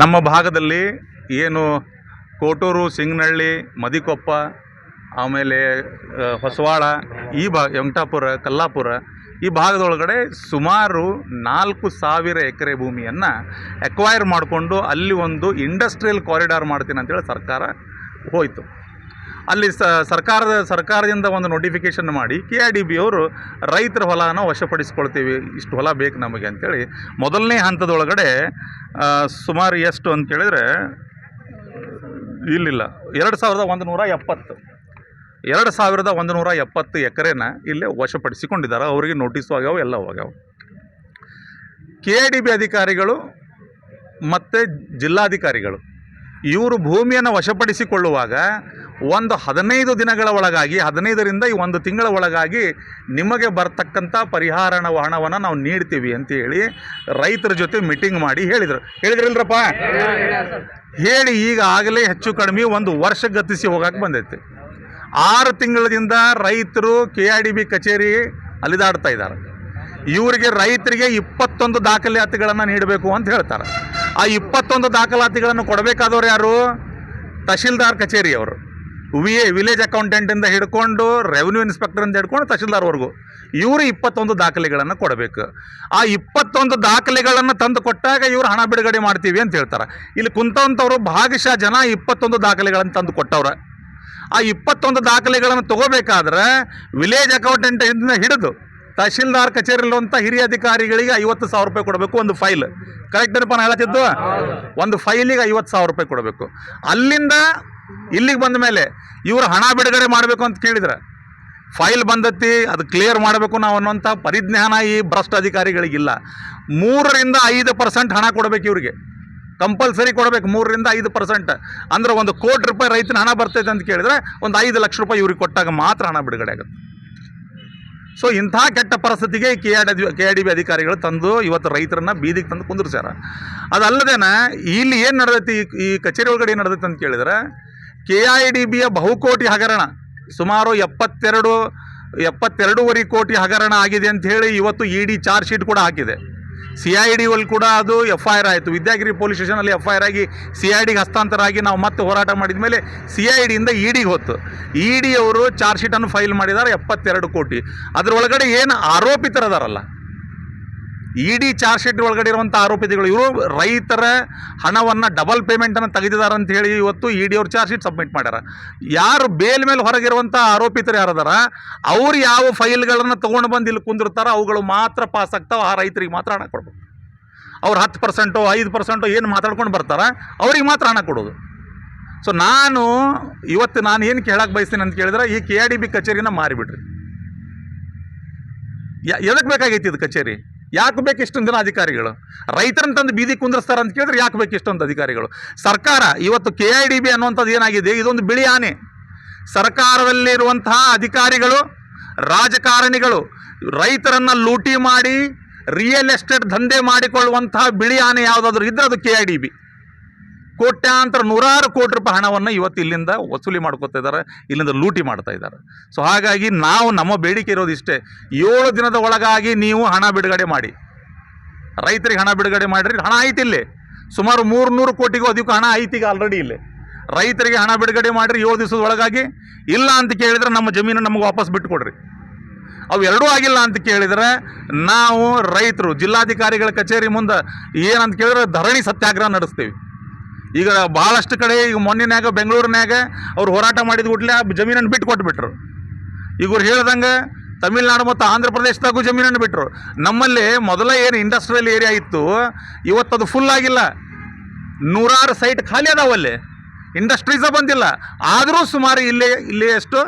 ನಮ್ಮ ಭಾಗದಲ್ಲಿ ಏನು ಕೋಟೂರು ಸಿಂಗನಹಳ್ಳಿ ಮದಿಕೊಪ್ಪ, ಆಮೇಲೆ ಹೊಸವಾಳ, ಈ ಭಾಗ ವೆಂಕಟಾಪುರ, ಕಲ್ಲಾಪುರ, ಈ ಭಾಗದೊಳಗಡೆ ಸುಮಾರು ನಾಲ್ಕು ಸಾವಿರ ಎಕರೆ ಭೂಮಿಯನ್ನು ಎಕ್ವೈರ್ ಮಾಡಿಕೊಂಡು ಅಲ್ಲಿ ಒಂದು ಇಂಡಸ್ಟ್ರಿಯಲ್ ಕಾರಿಡಾರ್ ಮಾಡ್ತೀನಿ ಅಂತೇಳಿ ಸರ್ಕಾರ ಹೋಯಿತು. ಅಲ್ಲಿ ಸರ್ಕಾರದ, ಸರ್ಕಾರದಿಂದ ಒಂದು ನೋಟಿಫಿಕೇಷನ್ ಮಾಡಿ ಕೆ ಆರ್ ಡಿ ಬಿ ಅವರು ರೈತರ ಹೊಲನ ವಶಪಡಿಸ್ಕೊಳ್ತೀವಿ, ಇಷ್ಟು ಹೊಲ ಬೇಕು ನಮಗೆ ಅಂಥೇಳಿ ಮೊದಲನೇ ಹಂತದೊಳಗಡೆ ಸುಮಾರು ಎಷ್ಟು ಅಂತ ಕೇಳಿದರೆ, ಇಲ್ಲಿಲ್ಲ. ಎರಡು ಸಾವಿರದ ಒಂದು ನೂರ ಎಪ್ಪತ್ತು. ಎರಡು ಸಾವಿರದ ಒಂದು ನೂರ ಎಪ್ಪತ್ತು ಎಕರೆನ ಇಲ್ಲೇ ವಶಪಡಿಸಿಕೊಂಡಿದ್ದಾರೆ. ಅವರಿಗೆ ನೋಟಿಸು ಆಗ್ಯಾವ ಎಲ್ಲ ಹೋಗ್ಯಾವ. ಕೆ ಡಿ ಬಿ ಅಧಿಕಾರಿಗಳು ಮತ್ತು ಜಿಲ್ಲಾಧಿಕಾರಿಗಳು, ಇವರು ಭೂಮಿಯನ್ನು ವಶಪಡಿಸಿಕೊಳ್ಳುವಾಗ ಒಂದು ಹದಿನೈದು ದಿನಗಳ ಒಳಗಾಗಿ, ಹದಿನೈದರಿಂದ ಈ ಒಂದು ತಿಂಗಳ ಒಳಗಾಗಿ ನಿಮಗೆ ಬರ್ತಕ್ಕಂಥ ಪರಿಹಾರ ಹಣವನ್ನು ನಾವು ನೀಡ್ತೀವಿ ಅಂತೇಳಿ ರೈತರ ಜೊತೆ ಮೀಟಿಂಗ್ ಮಾಡಿ ಹೇಳಿದರು. ಹೇಳಿದ್ರಲ್ರಪ್ಪ? ಹೇಳಿ ಈಗ ಆಗಲೇ ಹೆಚ್ಚು ಕಡಿಮೆ ಒಂದು ವರ್ಷ ಗತಿಸಿ ಹೋಗಕ್ಕೆ ಬಂದೈತಿ. ಆರು ತಿಂಗಳದಿಂದ ರೈತರು ಕೆ ಆರ್ ಡಿ ಬಿ ಕಚೇರಿ ಅಲಿದಾಡ್ತಾ ಇದ್ದಾರೆ. ಇವರಿಗೆ ರೈತರಿಗೆ ಇಪ್ಪತ್ತೊಂದು ದಾಖಲಾತಿಗಳನ್ನು ನೀಡಬೇಕು ಅಂತ ಹೇಳ್ತಾರೆ. ಆ ಇಪ್ಪತ್ತೊಂದು ದಾಖಲಾತಿಗಳನ್ನು ಕೊಡಬೇಕಾದವ್ರು ಯಾರು? ತಹಶೀಲ್ದಾರ್ ಕಚೇರಿಯವರು. ವಿ ಎ ವಿಲೇಜ್ ಅಕೌಂಟೆಂಟಿಂದ ಹಿಡ್ಕೊಂಡು ರೆವಿನ್ಯೂ ಇನ್ಸ್ಪೆಕ್ಟರಿಂದ ಹಿಡ್ಕೊಂಡು ತಹಶೀಲ್ದಾರ್ವರೆಗೂ ಇವರು ಇಪ್ಪತ್ತೊಂದು ದಾಖಲೆಗಳನ್ನು ಕೊಡಬೇಕು. ಆ ಇಪ್ಪತ್ತೊಂದು ದಾಖಲೆಗಳನ್ನು ತಂದು ಕೊಟ್ಟಾಗ ಇವರು ಹಣ ಬಿಡುಗಡೆ ಮಾಡ್ತೀವಿ ಅಂತ ಹೇಳ್ತಾರೆ. ಇಲ್ಲಿ ಕುಂತವಂಥವ್ರು ಭಾಗಶಃ ಜನ ಇಪ್ಪತ್ತೊಂದು ದಾಖಲೆಗಳನ್ನು ತಂದು ಕೊಟ್ಟವ್ರೆ. ಆ ಇಪ್ಪತ್ತೊಂದು ದಾಖಲೆಗಳನ್ನು ತಗೋಬೇಕಾದ್ರೆ ವಿಲೇಜ್ ಅಕೌಂಟೆಂಟಿಂದ ಹಿಡಿದು ತಹಶೀಲ್ದಾರ್ ಕಚೇರಿಯಲ್ಲಿರುವಂಥ ಹಿರಿಯ ಅಧಿಕಾರಿಗಳಿಗೆ ಐವತ್ತು ಸಾವಿರ ರೂಪಾಯಿ ಕೊಡಬೇಕು ಒಂದು ಫೈಲ್. ಕರೆಕ್ಟ್ ಏನಪ್ಪ ನಾನು ಹೇಳತ್ತಿದ್ದು? ಒಂದು ಫೈಲಿಗೆ ಐವತ್ತು ಸಾವಿರ ರೂಪಾಯಿ ಕೊಡಬೇಕು. ಅಲ್ಲಿಂದ ಇಲ್ಲಿಗೆ ಬಂದ ಮೇಲೆ ಇವರು ಹಣ ಬಿಡುಗಡೆ ಮಾಡಬೇಕು ಅಂತ ಕೇಳಿದ್ರೆ. ಫೈಲ್ ಬಂದತ್ತಿ ಅದು ಕ್ಲಿಯರ್ ಮಾಡಬೇಕು ನಾವು ಅನ್ನೋಂಥ ಪರಿಜ್ಞಾನ ಈ ಭ್ರಷ್ಟ ಅಧಿಕಾರಿಗಳಿಗಿಲ್ಲ. ಮೂರರಿಂದ ಐದು ಪರ್ಸೆಂಟ್ ಹಣ ಕೊಡಬೇಕು ಇವರಿಗೆ. ಕಂಪಲ್ಸರಿ ಕೊಡಬೇಕು, ಮೂರರಿಂದ ಐದು ಪರ್ಸೆಂಟ್ ಅಂದ್ರೆ ಒಂದು ಕೋಟಿ ರೂಪಾಯಿ ರೈತನ ಹಣ ಬರ್ತೈತೆ ಅಂತ ಕೇಳಿದ್ರೆ ಒಂದು ಐದು ಲಕ್ಷ ರೂಪಾಯಿ ಇವ್ರಿಗೆ ಕೊಟ್ಟಾಗ ಮಾತ್ರ ಹಣ ಬಿಡುಗಡೆ ಆಗುತ್ತೆ. ಸೊ ಇಂಥ ಕೆಟ್ಟ ಪರಿಸ್ಥಿತಿಗೆ K R D K R D B ಅಧಿಕಾರಿಗಳು ತಂದು ಇವತ್ತು ರೈತರನ್ನ ಬೀದಿಗೆ ತಂದು ಕುಂದಿರ್ಸ್ಯಾರ. ಅದಲ್ಲದೇನ, ಇಲ್ಲಿ ಏನು ನಡೆದೈತಿ, ಈ- ಈ ಕಚೇರಿ ಒಳಗಡೆ ಏನು ನಡೆದೈತೆ ಅಂತ ಕೇಳಿದ್ರೆ ಕೆ ಐ ಡಿ ಬಿಯ ಬಹುಕೋಟಿ ಹಗರಣ. ಸುಮಾರು ಎಪ್ಪತ್ತೆರಡು, ಎಪ್ಪತ್ತೆರಡೂವರೆ ಕೋಟಿ ಹಗರಣ ಆಗಿದೆ ಅಂತ ಹೇಳಿ ಇವತ್ತು ಇ ಡಿ ಚಾರ್ಜ್ ಶೀಟ್ ಕೂಡ ಹಾಕಿದೆ. ಸಿ ಐ ಡಿ ಅಲ್ಲಿ ಕೂಡ ಅದು ಎಫ್ ಐ ಆರ್ ಆಯಿತು. ವಿದ್ಯಾಗಿರಿ ಪೊಲೀಸ್ ಸ್ಟೇಷನಲ್ಲಿ ಎಫ್ ಐ ಆರ್ ಆಗಿ ಸಿ ಐ ಡಿಗೆ ಹಸ್ತಾಂತರ ಆಗಿ ನಾವು ಮತ್ತೆ ಹೋರಾಟ ಮಾಡಿದ ಮೇಲೆ ಸಿ ಐ ಡಿಯಿಂದ ಇ ಡಿಗೆ ಹೊತ್ತು. ಇ ಡಿ ಅವರು ಚಾರ್ಜ್ ಶೀಟನ್ನು ಫೈಲ್ ಮಾಡಿದ್ದಾರೆ, ಎಪ್ಪತ್ತೆರಡು ಕೋಟಿ. ಅದರೊಳಗಡೆ ಏನು ಆರೋಪಿತರದಾರಲ್ಲ ಇ ಡಿ ಚಾರ್ಜ್ ಶೀಟ್ ಒಳಗಡೆ ಇರುವಂಥ ಆರೋಪಿತಗಳು ಇವರು ರೈತರ ಹಣವನ್ನು ಡಬಲ್ ಪೇಮೆಂಟನ್ನು ತೆಗೆದಿದ್ದಾರೆ ಅಂತ ಹೇಳಿ ಇವತ್ತು ಇ ಡಿ ಅವ್ರು ಚಾರ್ಜ್ ಶೀಟ್ ಸಬ್ಮಿಟ್ ಮಾಡ್ಯಾರ. ಯಾರು ಬೇಲ್ ಮೇಲೆ ಹೊರಗಿರುವಂಥ ಆರೋಪಿತರು ಯಾರದಾರ, ಅವ್ರು ಯಾವ ಫೈಲ್ಗಳನ್ನು ತೊಗೊಂಡು ಬಂದು ಇಲ್ಲಿ ಕುಂದಿರ್ತಾರೋ ಅವುಗಳು ಮಾತ್ರ ಪಾಸ್ ಆಗ್ತಾವೆ, ಆ ರೈತರಿಗೆ ಮಾತ್ರ ಹಣ ಕೊಡ್ಬೇಕು ಅವ್ರು ಹತ್ತು ಪರ್ಸೆಂಟು ಐದು ಪರ್ಸೆಂಟು ಏನು ಮಾತಾಡ್ಕೊಂಡು ಬರ್ತಾರ, ಅವ್ರಿಗೆ ಮಾತ್ರ ಹಣ ಕೊಡೋದು. ಸೊ ನಾನು ಇವತ್ತು ನಾನು ಏನು ಕೇಳಕ್ಕೆ ಬಯಸ್ತೀನಿ ಅಂತ ಕೇಳಿದ್ರೆ ಈ ಕೆ ಆರ್ ಡಿ ಬಿ ಕಚೇರಿನ ಮಾರಿಬಿಡ್ರಿ. ಎದಕ್ಕೆ ಬೇಕಾಗೈತಿ ಇದು ಕಚೇರಿ? ಯಾಕೆ ಬೇಕು ಇಷ್ಟೊಂದು ದಿನ ಅಧಿಕಾರಿಗಳು? ರೈತರನ್ನ ತಂದು ಬೀದಿ ಕುಂದಿರ್ಸ್ತಾರೆ ಅಂತ ಕೇಳಿದ್ರೆ ಯಾಕೆ ಬೇಕು ಇಷ್ಟೊಂದು ಅಧಿಕಾರಿಗಳು? ಸರ್ಕಾರ, ಇವತ್ತು ಕೆ ಐ ಡಿ ಬಿ ಅನ್ನುವಂಥದ್ದು ಏನಾಗಿದೆ? ಇದೊಂದು ಬಿಳಿ ಆನೆ. ಸರ್ಕಾರದಲ್ಲಿರುವಂತಹ ಅಧಿಕಾರಿಗಳು, ರಾಜಕಾರಣಿಗಳು, ರೈತರನ್ನು ಲೂಟಿ ಮಾಡಿ ರಿಯಲ್ ಎಸ್ಟೇಟ್ ದಂಧೆ ಮಾಡಿಕೊಳ್ಳುವಂತಹ ಬಿಳಿ ಆನೆ ಯಾವುದಾದ್ರೂ ಇದ್ರೆ ಅದು ಕೆ ಐ ಡಿ ಬಿ ಕೋಟ್ಯಾಂತರ ನೂರಾರು ಕೋಟಿ ರೂಪಾಯಿ ಹಣವನ್ನು ಇವತ್ತು ಇಲ್ಲಿಂದ ವಸೂಲಿ ಮಾಡ್ಕೊತಾ ಇದ್ದಾರೆ, ಇಲ್ಲಿಂದ ಲೂಟಿ ಮಾಡ್ತಾ ಇದ್ದಾರೆ. ಸೊ ಹಾಗಾಗಿ ನಾವು ನಮ್ಮ ಬೇಡಿಕೆ ಇರೋದು ಇಷ್ಟೇ, ಏಳು ದಿನದ ಒಳಗಾಗಿ ನೀವು ಹಣ ಬಿಡುಗಡೆ ಮಾಡಿ. ರೈತರಿಗೆ ಹಣ ಬಿಡುಗಡೆ ಮಾಡಿರಿ ಹಣ ಐತಿ ಇಲ್ಲಿ. ಸುಮಾರು ಮೂರು ನೂರು ಕೋಟಿಗೂ ಅದಕ್ಕೂ ಹಣ ಐತಿ ಈಗ ಆಲ್ರೆಡಿ ಇಲ್ಲಿ. ರೈತರಿಗೆ ಹಣ ಬಿಡುಗಡೆ ಮಾಡಿರಿ ಏಳು ದಿವಸದ ಒಳಗಾಗಿ, ಇಲ್ಲ ಅಂತ ಕೇಳಿದ್ರೆ ನಮ್ಮ ಜಮೀನು ನಮಗೆ ವಾಪಸ್ ಬಿಟ್ಟುಕೊಡ್ರಿ. ಅವು ಎರಡೂ ಆಗಿಲ್ಲ ಅಂತ ಕೇಳಿದ್ರೆ ನಾವು ರೈತರು, ಜಿಲ್ಲಾಧಿಕಾರಿಗಳ ಕಚೇರಿ ಮುಂದೆ ಏನಂತ ಕೇಳಿದ್ರೆ ಧರಣಿ ಸತ್ಯಾಗ್ರಹ ನಡೆಸ್ತೀವಿ. ಈಗ ಭಾಳಷ್ಟು ಕಡೆ ಈಗ ಮೊನ್ನೆನ್ಯಾಗ ಬೆಂಗಳೂರಿನಾಗ ಅವ್ರು ಹೋರಾಟ ಮಾಡಿದ ಕೂಡಲೇ ಆ ಜಮೀನನ್ನು ಬಿಟ್ಟು ಕೊಟ್ಬಿಟ್ರು. ಈಗ ಇವ್ರು ಹೇಳ್ದಂಗೆ ತಮಿಳ್ನಾಡು ಮತ್ತು ಆಂಧ್ರ ಪ್ರದೇಶದಾಗೂ ಜಮೀನನ್ನು ಬಿಟ್ಟರು ನಮ್ಮಲ್ಲಿ ಮೊದಲ ಏನು ಇಂಡಸ್ಟ್ರಿಯಲ್ ಏರಿಯಾ ಇತ್ತು ಇವತ್ತದು ಫುಲ್ ಆಗಿಲ್ಲ. ನೂರಾರು ಸೈಟ್ ಖಾಲಿ ಅದಾವಲ್ಲಿ ಇಂಡಸ್ಟ್ರೀಸ ಬಂದಿಲ್ಲ. ಆದರೂ ಸುಮಾರು ಇಲ್ಲಿ ಇಲ್ಲಿ ಎಷ್ಟು?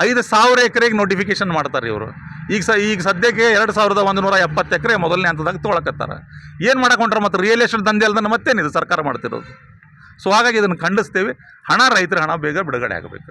ಐದು ಸಾವಿರ ಎಕರೆಗೆ ನೋಟಿಫಿಕೇಶನ್ ಮಾಡ್ತಾರೆ ಇವರು. ಈಗ ಸ, ಈಗ ಸದ್ಯಕ್ಕೆ ಎರಡು ಸಾವಿರದ ಒಂದು ನೂರ ಎಪ್ಪತ್ತು ಎಕರೆ ಮೊದಲನೇ ಹಂತದಾಗ ತೊಗೊಳಕತ್ತಾರ ಏನು ಮಾಡಕೊಂಡ್ರೆ ಮತ್ತು ರಿಯಲ್ ಎಸ್ಟೇಟ್ ದಂಧೆ ಅಲ್ದನ್ನ ಮತ್ತೇನಿದೆ ಸರ್ಕಾರ ಮಾಡ್ತಿರೋದು? ಸೊ ಹಾಗಾಗಿ ಇದನ್ನು ಖಂಡಿಸ್ತೇವೆ. ಹಣ ರೈತರ ಹಣ ಬೇಗ ಬಿಡುಗಡೆ ಆಗಬೇಕು.